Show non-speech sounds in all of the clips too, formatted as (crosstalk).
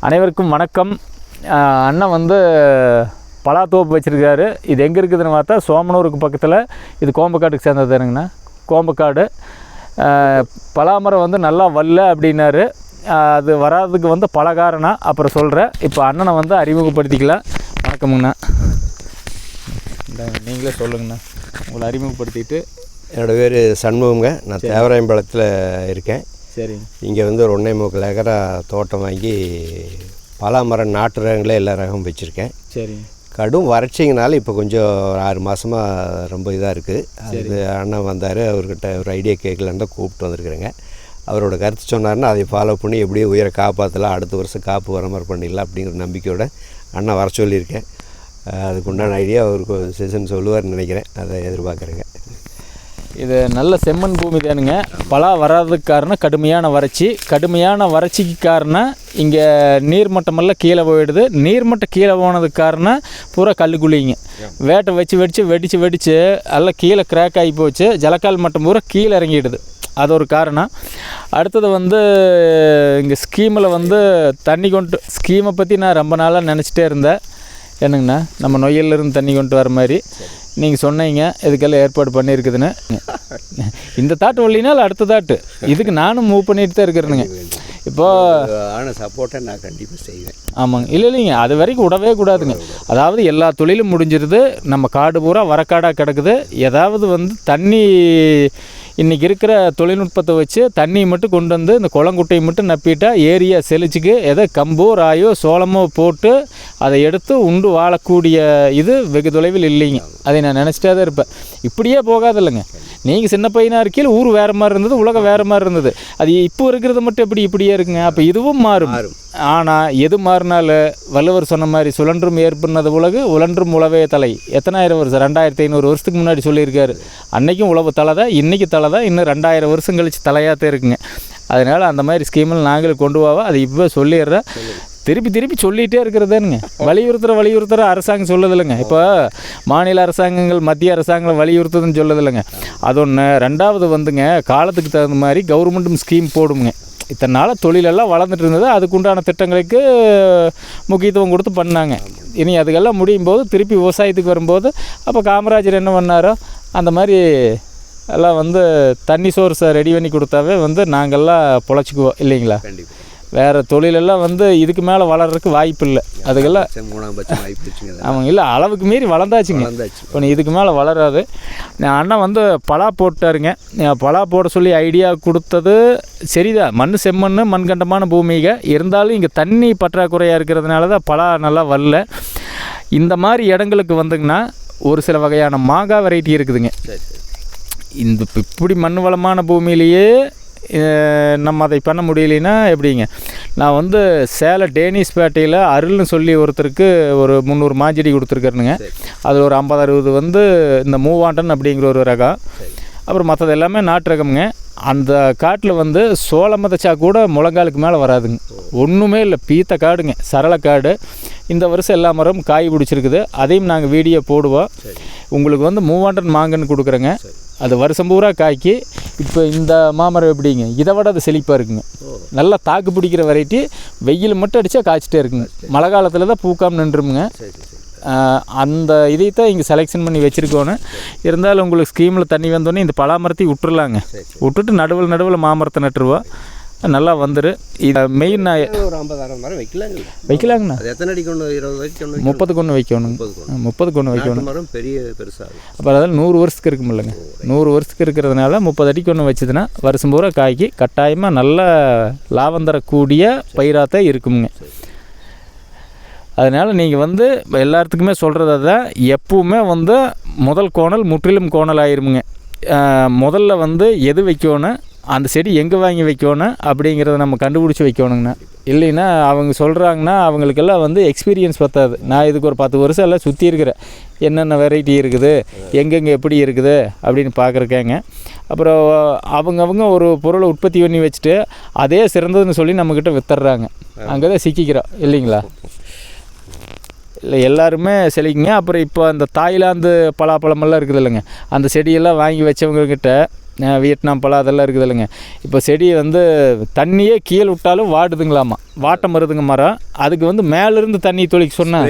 அனைவருக்கும் வணக்கம். அண்ணன் வந்து பலாத்தோப்பு வச்சுருக்காரு. இது எங்கே இருக்குதுன்னு பார்த்தா சோமனூருக்கு பக்கத்தில். இது கோம்பக்காட்டுக்கு சேர்ந்ததுனுங்கண்ணா கோம்பக்காடு. ஆஹ் பலாமரம் வந்து நல்லா வரல அப்படின்னாரு. அது வராததுக்கு வந்து பல காரணம். அப்புறம் சொல்கிறேன் இப்போ அண்ணனை வந்து அறிமுகப்படுத்திக்கலாம். வணக்கமுங்கண்ணா. நீங்களே சொல்லுங்கண்ணா. உங்களை அறிமுகப்படுத்திட்டு. என்னோட பேர் சண்முகங்க நான் தேவராயம்பாளத்தில் இருக்கேன். சரிங்க. இங்கே வந்து ஒரு ஒன்றே முக்கால் ஏக்கரா தோட்டம் வாங்கி பலாமரம் நாட்டு ரகங்களே எல்லா ரகம் வச்சுருக்கேன். சரிங்க. கடும் வறட்சிங்கனால இப்போ கொஞ்சம் ஒரு ஆறு மாதமாக ரொம்ப இதாக இருக்குது அது அண்ணன் வந்தார் அவர்கிட்ட ஒரு ஐடியா கேட்கலான்னு தான் கூப்பிட்டு வந்திருக்கிறேங்க. அவரோட கருத்து சொன்னார்னா அதை ஃபாலோ பண்ணி எப்படியும் உயிரை காப்பாற்றலாம் அடுத்த வருஷம் காப்பு வர மாதிரி பண்ணிடலாம் அப்படிங்கிற நம்பிக்கையோட அண்ணன் வர சொல்லியிருக்கேன். அஹ் அதுக்கு உண்டான ஐடியா அவருக்கு செஷன் சொல்லுவார்னு நினைக்கிறேன். அதை எதிர்பார்க்குறேங்க. இது நல்ல செம்மண் பூமி தானுங்க. பலா வராததுக்கு காரணம் கடுமையான வறட்சி. கடுமையான வறட்சிக்கு காரணம் இங்கே நீர்மட்டமெல்லாம் கீழே போயிடுது. நீர்மட்டம் கீழே போனதுக்கு காரணம் பூரா கல்லுக்குழிங்க வேட்டை வச்சு வெடித்து வெடித்து வெடித்து எல்லாம் கீழே கிராக் ஆகி போச்சு. ஜலக்கால் மட்டம் பூரா கீழே இறங்கிடுது. அது ஒரு காரணம். அடுத்தது வந்து இங்கே ஸ்கீமில் வந்து தண்ணி கொண்டு ஸ்கீமை பற்றி நான் ரொம்ப நாளாக நினச்சிட்டே இருந்தேன். என்னங்கண்ணா? நம்ம நொய்யல்லேருந்து தண்ணி கொண்டு வர மாதிரி. நீங்கள் சொன்னீங்க இதுக்கெல்லாம் ஏற்பாடு பண்ணியிருக்குதுன்னு. இந்த தாட்டு வரலினால் அடுத்த தாட்டு? இதுக்கு நானும் மூவ் பண்ணிட்டு தான் இருக்கிறேனுங்க. இப்போ ஆனால் சப்போர்ட்டை நான் கண்டிப்பாக செய்வேன். ஆமாங்க. இல்லை இல்லைங்க. அது வரைக்கும் விடவே கூடாதுங்க. அதாவது எல்லா தொழிலும் முடிஞ்சிருது. நம்ம காடு பூரா வரக்காடாக கிடக்குது. ஏதாவது வந்து தண்ணி இன்றைக்கி இருக்கிற தொழில்நுட்பத்தை வச்சு தண்ணி மட்டும் கொண்டு வந்து இந்த குளங்குட்டையை மட்டும் நப்பிட்டா ஏரியா செழிச்சுக்கு எதோ கம்போ ராயோ சோளமோ போட்டு அதை எடுத்து உண்டு வாழக்கூடிய இது வெகு தொலைவில் இல்லைங்க. அதை நான் நினச்சிட்டே தான் இருப்பேன். இப்படியே போகாதில்லைங்க நீங்கள் சின்ன பையனாக இருக்கையில் ஊர் வேறு மாதிரி இருந்தது உலகம் வேறு மாதிரி இருந்தது. அது இப்போ இருக்கிறது மட்டும் எப்படி இப்படியே இருக்குங்க? அப்போ இதுவும் மாறும். ஆனால் எது மாறினாலும் வள்ளுவர் சொன்ன மாதிரி சுழன்றும் ஏற்படுனது உலகு உழன்றும் உழவே தலை. எத்தனாயிரம் வருஷம்? ரெண்டாயிரத்தி ஐநூறு வருஷத்துக்கு முன்னாடி சொல்லியிருக்காரு. அன்னைக்கும் உழவு தலை தான் இன்றைக்கி தலை தான் இன்னும் ரெண்டாயிரம் வருஷம் கழிச்சு தலையாகத்தான் இருக்குங்க. அதனால் அந்த மாதிரி ஸ்கீமில் நாங்களும் கொண்டு போவா அது இப்போ சொல்லிடுறேன் திருப்பி திருப்பி சொல்லிகிட்டே இருக்கிறதேனுங்க வலியுறுத்துகிற வலியுறுத்துகிற அரசாங்கம் சொல்லுதில்லைங்க. இப்போ மாநில அரசாங்கங்கள் மத்திய அரசாங்கம் வலியுறுத்துதுன்னு சொல்லுதில்லைங்க. அது ஒன்று ரெண்டாவது வந்துங்க காலத்துக்கு தகுந்த மாதிரி கவர்மெண்ட்டும் ஸ்கீம் போடுங்க இத்தனை நாளாக தொழிலெல்லாம் வளர்ந்துட்டு இருந்தது. அதுக்குண்டான திட்டங்களுக்கு முக்கியத்துவம் கொடுத்து பண்ணாங்க. இனி அதுக்கெல்லாம் முடியும் போது திருப்பி விவசாயத்துக்கு வரும்போது அப்போ காமராஜர் என்ன பண்ணாரோ அந்த மாதிரி எல்லாம் வந்து தண்ணி சோர்ஸை ரெடி பண்ணி கொடுத்தாவே வந்து நாங்கள்லாம் பொழைச்சிக்குவோம் இல்லைங்களா? கண்டிப்பாக வேறு தொழிலெல்லாம் வந்து இதுக்கு மேலே வளர்கிறதுக்கு வாய்ப்பு இல்லை. அதுக்கெல்லாம் அவங்க இல்லை அளவுக்கு மீறி வளர்ந்தாச்சுங்க. வளர்ந்தாச்சு. இப்போ இதுக்கு மேலே வளராது. நான் அண்ணன் வந்து பலா போட்டாருங்க. பலா போட சொல்லி ஐடியா கொடுத்தது சரிதான். மண் செம்மண் மண்கண்டமான பூமிக. இருந்தாலும் இங்கே தண்ணி பற்றாக்குறையாக இருக்கிறதுனால தான் பலா நல்லா வரல. இந்த மாதிரி இடங்களுக்கு வந்துங்கன்னா ஒரு சில வகையான மாங்காய் வெரைட்டி இருக்குதுங்க. இந்த இப்ப இப்படி மண் வளமான பூமியிலேயே நம்ம அதை பண்ண முடியலைன்னா எப்படிங்க? நான் வந்து சேலை டேனிஸ்பேட்டையில் அருள்னு சொல்லி ஒருத்தருக்கு ஒரு முந்நூறு மாஞ்செடி கொடுத்துருக்காருனுங்க அதில் ஒரு ஐம்பது அறுபது வந்து இந்த மூவாண்டன் அப்படிங்கிற ஒரு ரகம் அப்புறம் மற்றது எல்லாமே நாட்டு ரகம்ங்க. அந்த காட்டில் வந்து சோளம் மதச்சா கூட முழங்காலுக்கு மேலே வராதுங்க. ஒன்றுமே இல்லை. பீத்த காடுங்க. சரள காடு. இந்த வருஷம் எல்லா மரமும் காய் பிடிச்சிருக்குது. அதையும் நாங்கள் வீடியோ போடுவோம். உங்களுக்கு வந்து மூவாண்டன் மாங்கன்னு கொடுக்குறேங்க. அது வருஷம் பூரா காய்க்கி. இப்போ இந்த மாமரம் எப்படிங்க? இதை விட அது செழிப்பாக இருக்குங்க. நல்லா தாக்கு பிடிக்கிற வெரைட்டி வெயில் மட்டும் அடித்தா காய்ச்சிட்டே இருக்குங்க. மழை காலத்தில் தான் பூக்காம நின்றுமுங்க. அந்த இதைத்தான் இங்கே செலெக்ஷன் பண்ணி வச்சுருக்கோன்னு. இருந்தாலும் உங்களுக்கு ஸ்கீமில் தண்ணி வந்தோடனே இந்த பலாமரத்தை விட்டுறலாங்க. விட்டுட்டு நடுவில் நடுவில் மாமரத்தை நட்டுருவோம் நல்லா வந்துரு. இது மெயின் நான் ஒரு ஐம்பதாயிரம் மரம் வைக்கலாங்க. வைக்கலாங்கண்ணா. எத்தனை அடிக்கு ஒன்று இருபது ஒன்று முப்பதுக்கு ஒன்று வைக்கணுங்க முப்பதுக்கு ஒன்று வைக்கணும். மரம் பெரிய பெருசாகும் அப்புறம் அதில் நூறு வருஷத்துக்கு இருக்குமில்லங்க. நூறு வருஷத்துக்கு இருக்கிறதுனால முப்பது அடிக்கு ஒன்று வச்சதுன்னா வருஷம் பூரா காய்க்கு கட்டாயமாக நல்ல லாபம் தரக்கூடிய பயிராக இருக்குமுங்க. அதனால் நீங்கள் வந்து எல்லாத்துக்குமே சொல்கிறது தான் எப்பவுமே வந்து முதல் கோணல் முற்றிலும் கோணல் ஆயிருமுங்க. முதல்ல வந்து எது வைக்கணும் அந்த செடி எங்கே வாங்கி வைக்கணும் அப்படிங்கிறத நம்ம கண்டுபிடிச்சி வைக்கணுங்கண்ணா. இல்லைன்னா அவங்க சொல்கிறாங்கன்னா அவங்களுக்கெல்லாம் வந்து எக்ஸ்பீரியன்ஸ் பற்றாது நான் இதுக்கு ஒரு பத்து வருஷம் எல்லாம் சுற்றி இருக்கிறேன். என்னென்ன வெரைட்டி இருக்குது எங்கெங்கே எப்படி இருக்குது அப்படின்னு பார்க்குறக்கேங்க. அப்புறம் அவங்கவுங்க ஒரு பொருளை உற்பத்தி பண்ணி வச்சுட்டு அதே சிறந்ததுன்னு சொல்லி நம்மக்கிட்ட வித்துடுறாங்க அங்கே தான் சிக்கிக்கிறோம் இல்லைங்களா? இல்லை எல்லாருமே செழிக்குங்க. அப்புறம் இப்போ அந்த தாய்லாந்து பலாப்பழமெல்லாம் இருக்குது இல்லைங்க. அந்த செடியெல்லாம் வாங்கி வச்சவங்கக்கிட்ட வியட்நாம் பழம் அதெல்லாம் இருக்குது இல்லைங்க. இப்போ செடி வந்து தண்ணியே கீழே விட்டாலும் வாடுதுங்களாமா. வாட்டம் வருதுங்க மரம். அதுக்கு வந்து மேலேருந்து தண்ணி தொளிக்க சொன்னால்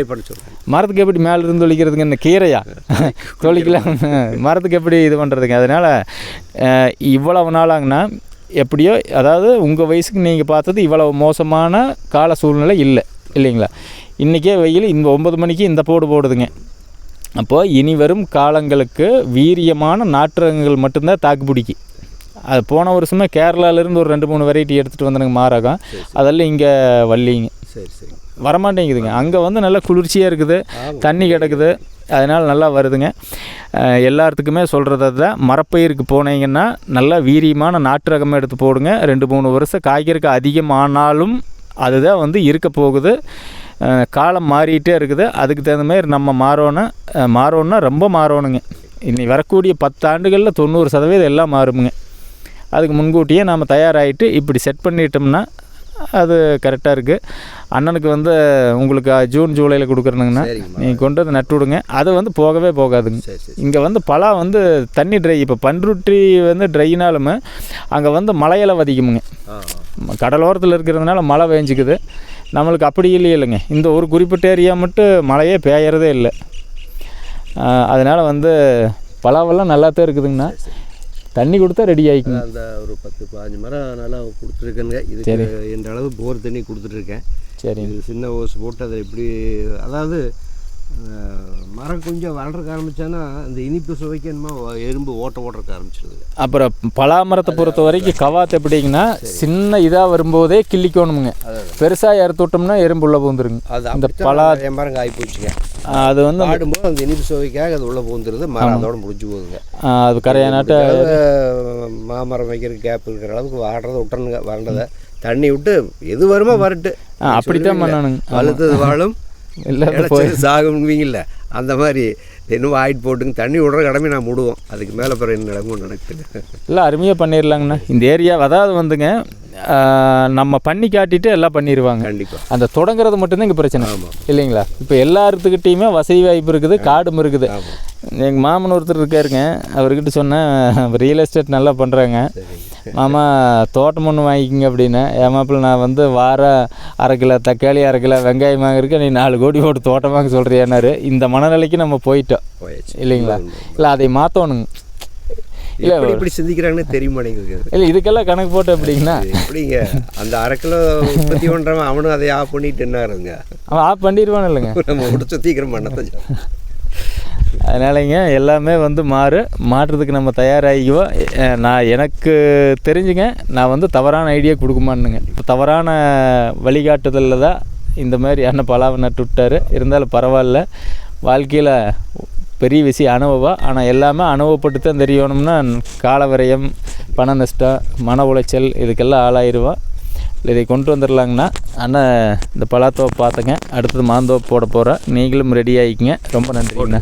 மரத்துக்கு எப்படி மேலேருந்து தொளிக்கிறதுங்க? இந்த கீரையா? (laughs) தொளிக்கலாம் மரத்துக்கு எப்படி இது பண்ணுறதுங்க அதனால் இவ்வளவு நாளாங்கண்ணா எப்படியோ அதாவது உங்கள் வயசுக்கு நீங்கள் பார்த்தது இவ்வளவு மோசமான கால சூழ்நிலை இல்லை. இல்லைங்களா? இன்றைக்கே வெயில் இந்த ஒம்பது மணிக்கு இந்த போடு போடுதுங்க. அப்போது இனி வரும் காலங்களுக்கு வீரியமான நாற்றங்கள் மட்டும்தான் தாக்கு பிடிக்கும் அது போன வருஷமே கேரளாலேருந்து ஒரு ரெண்டு மூணு வெரைட்டி எடுத்துகிட்டு வந்தனுங்க மாரகம். அதெல்லாம் இங்கே வள்ளிங்க. சரி சரி. வரமாட்டேங்குதுங்க. அங்கே வந்து நல்லா குளிர்ச்சியாக இருக்குது தண்ணி கிடக்குது அதனால் நல்லா வருதுங்க. எல்லாத்துக்குமே சொல்கிறது தான் மரப்பயிருக்கு போனீங்கன்னா நல்லா வீரியமான நாட்டு ரகமாக எடுத்து போடுங்க. ரெண்டு மூணு வருஷம் காய்கறிக்கு அதிகமானாலும் அதுதான் வந்து இருக்க போகுது. காலம் மாறிட்டே இருக்குது. அதுக்கு தகுந்த மாதிரி நம்ம மாறணும் மாறோன்னா மாறணும்னா ரொம்ப மாறணுங்க. இனி வரக்கூடிய பத்து ஆண்டுகளில் தொண்ணூறு சதவீதம் எல்லாம் மாறுமுங்க. அதுக்கு முன்கூட்டியே நாம் தயாராகிட்டு இப்படி செட் பண்ணிட்டோம்னா அது கரெக்டாக இருக்குது அண்ணனுக்கு வந்து உங்களுக்கு ஜூன் ஜூலையில் கொடுக்குறனுங்கண்ணா. நீங்கள் கொண்டு வந்து நட்டு விடுங்க. அது வந்து போகவே போகாதுங்க. இங்கே வந்து பலா வந்து தண்ணி ட்ரை இப்போ பன்ருட்டி வந்து ட்ரைனாலுமே அங்கே வந்து மழையெல்லாம் வதிக்குமுங்க. கடலோரத்தில் இருக்கிறதுனால மழை வேஞ்சிக்குது நம்மளுக்கு அப்படி இல்லையே இல்லைங்க. இந்த ஒரு குறிப்பிட்ட ஏரியா மட்டும் மழையே பெய்யறதே இல்லை. அதனால் வந்து பலாவெல்லாம் நல்லா தான் இருக்குதுங்கண்ணா தண்ணி கொடுத்தா ரெடி ஆகிக்குங்க அந்த ஒரு பத்து பாஞ்சு மரம் நல்லா கொடுத்துருக்கேங்க இதுக்கு எந்த அளவு போர் தண்ணி கொடுத்துட்ருக்கேன் சரிங்க இது சின்ன ஓஸ் போட்டு அதை எப்படி அதாவது மரம் கொஞ்சம் வளர்றக்க ஆரம்பிச்சானா அந்த இனிப்பு சுவைக்கு என்னமோ எறும்பு ஓட்ட ஓட்டுறக்க ஆரம்பிச்சிடுது அப்புறம் பலா மரத்தை பொறுத்த வரைக்கும் கவாத்து எப்படிங்கன்னா சின்ன இதாக வரும்போதே கிள்ளிக்கணுமுங்க. பெருசாக இறத்து விட்டோம்னா எறும்பு உள்ள பூந்துருங்க. அது அப்படித்தான் பலா மரம் காய் போச்சுங்க. அது வந்து ஆடும்போது அந்த இனிப்பு சுவைக்காக அது உள்ளே பூந்துருது. மரம் அதோட முடிஞ்சு போகுதுங்க. அது கரையானாட்ட மாமரம் வைக்கிற கேப் இருக்கிற அளவுக்கு வாடுறதை விட்டுறணுங்க வறண்டதை தண்ணி விட்டு எது வருமோ வரட்டு. அப்படித்தான் பண்ணணுங்க. வளர்த்தது வாழும். இழைச்சது சாகும்வீங்கல்ல அந்த மாதிரி இன்னும் ஆயிட் போட்டுங்க தண்ணி விடுற கடமை நான் விடுவோம் அதுக்கு மேலே பிறகு என்ன நடக்கும் நடக்குது. இல்லை அருமையாக பண்ணிடலாங்கண்ணா இந்த ஏரியா அதாவது வந்துங்க நம்ம பண்ணி காட்டிட்டு எல்லாம் பண்ணிடுவாங்க கண்டிப்பாக அந்த தொடங்குறது மட்டும்தான் இங்கே பிரச்சனை. இல்லைங்களா? இப்போ எல்லாத்துக்கிட்டேயுமே வசதி வாய்ப்பு இருக்குது காடும் இருக்குது. எங்கள் மாமன் ஒருத்தர் இருக்காருங்க. அவர்கிட்ட சொன்னேன் ரியல் எஸ்டேட் நல்லா பண்ணுறாங்க மாமா தோட்டம் ஒன்று வாங்கிக்கிங்க அப்படின்னு. மாப்பிள்ள நான் வந்து வார அரை கிலோ தக்காளி அரை கிலோ வெங்காயம் வாங்கிருக்க நீ நாலு கோடி போட்டு தோட்டம் வாங்க சொல்கிறியானாரு இந்த மனநிலைக்கு நம்ம போயிட்டோம். இல்லைங்களா? இல்லை அதை மாற்றணுங்க இல்லை எப்படி இப்படி சிந்திக்கிறாங்கன்னு (laughs) தெரிய மாட்டேங்குது. இல்லை இதுக்கெல்லாம் கணக்கு போட்டு எப்படிங்கன்னா இது எப்படிங்க? அந்த அரை கிலோ உற்பத்தி பண்ணுறவன் அவனும் அதை ஆஃப் பண்ணிட்டு என்னாருங்க அவன் ஆஃப் பண்ணிடுவான் இல்லைங்க. (laughs) நம்ம முடிச்ச சீக்கிரம் பண்ணத்தை அதனாலங்க எல்லாமே வந்து மாறு. மாற்றுறதுக்கு நம்ம தயாராகிக்குவோம் நான் எனக்கு தெரிஞ்சுங்க நான் வந்து தவறான ஐடியா கொடுக்குமான்னுங்க. இப்போ தவறான வழிகாட்டுதலில் தான் இந்த மாதிரி அண்ணன் பலாவை நட்டு விட்டாரு. இருந்தாலும் பரவாயில்ல. வாழ்க்கையில் பெரிய விஷயம் அனுபவம். ஆனால் எல்லாமே அனுபவப்பட்டு தான் தெரியணும்னா கால விரயம் பண நஷ்டம் மன உளைச்சல் இதுக்கெல்லாம் ஆளாயிருவோம் இதை கொண்டு வந்துடலாங்கண்ணா. அண்ணா இந்த பலாத்தோப்பை பார்த்தங்க. அடுத்தது மாந்தோப்பு போட போகிறேன் நீங்களும் ரெடி ஆகிக்கிங்க ரொம்ப நன்றிங்கண்ணா.